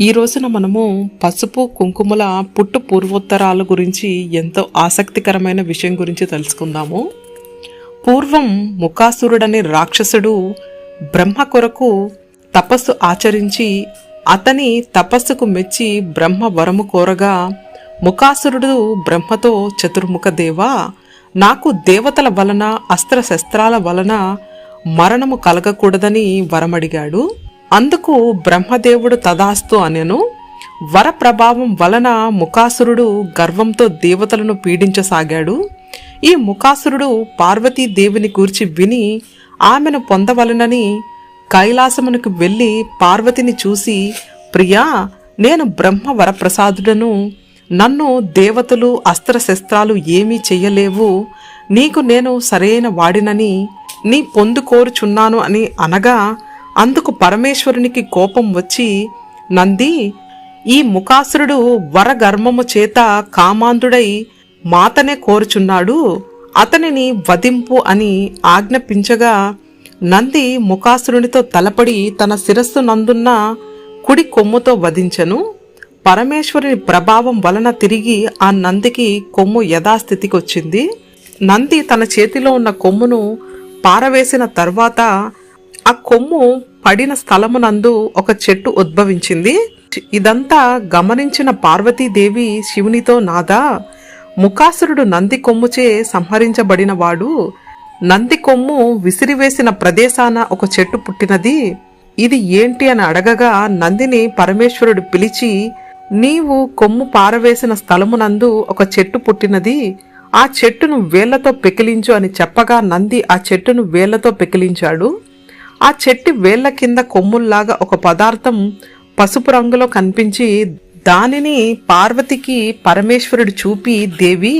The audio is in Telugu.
ఈ రోజున మనము పసుపు కుంకుమల పుట్టు పూర్వోత్తరాల గురించి ఎంతో ఆసక్తికరమైన విషయం గురించి తెలుసుకుందాము. పూర్వం ముఖాసురుడనే రాక్షసుడు బ్రహ్మ కొరకు తపస్సు ఆచరించి అతని తపస్సుకు మెచ్చి బ్రహ్మ వరము కోరగా ముఖాసురుడు బ్రహ్మతో చతుర్ముఖ దేవా నాకు దేవతల వలన అస్త్రశస్త్రాల వలన మరణము కలగకూడదని వరమడిగాడు. అందుకు బ్రహ్మదేవుడు తదాస్తు అనెను వర ప్రభావం వలన ముఖాసురుడు గర్వంతో దేవతలను పీడించసాగాడు. ఈ ముఖాసురుడు పార్వతీదేవిని గూర్చి విని ఆమెను పొందవలనని కైలాసమునకు వెళ్ళి పార్వతిని చూసి ప్రియా నేను బ్రహ్మ వరప్రసాదుడను. నన్ను దేవతలు అస్త్రశస్త్రాలు ఏమీ చెయ్యలేవు. నీకు నేను సరైన వాడినని నీ పొందు కోరుచున్నాను అని అనగా అందుకు పరమేశ్వరునికి కోపం వచ్చి నంది ఈ ముఖాసురుడు వరగర్మము చేత కామాంధుడై మాతనే కోరుచున్నాడు. అతనిని వధింపు అని ఆజ్ఞాపించగా నంది ముఖాసురునితో తలపడి తన శిరస్సు నందున్న కుడి కొమ్ముతో వధించను. పరమేశ్వరుని ప్రభావం వలన తిరిగి ఆ నందికి కొమ్ము యథాస్థితికి వచ్చింది నంది తన చేతిలో ఉన్న కొమ్మును పారవేసిన తర్వాత ఆ కొమ్ము పడిన స్థలమునందు ఒక చెట్టు ఉద్భవించింది. ఇదంతా గమనించిన పార్వతీదేవి శివునితో నాదా ముఖాసురుడు నంది కొమ్ముచే సంహరించబడినవాడు నంది కొమ్ము విసిరివేసిన ప్రదేశాన ఒక చెట్టు పుట్టినది. ఇది ఏంటి అని అడగగా నందిని పరమేశ్వరుడు పిలిచి నీవు కొమ్ము పారవేసిన స్థలమునందు ఒక చెట్టు పుట్టినది. ఆ చెట్టును వేళ్ళతో పెకిలించు అని చెప్పగా నంది ఆ చెట్టును వేళ్ళతో పెకిలించాడు. ఆ చెట్టు వేళ్ళ కింద కొమ్ముల్లాగా ఒక పదార్థం పసుపు రంగులో కనిపించి దానిని పార్వతికి పరమేశ్వరుడు చూపి దేవి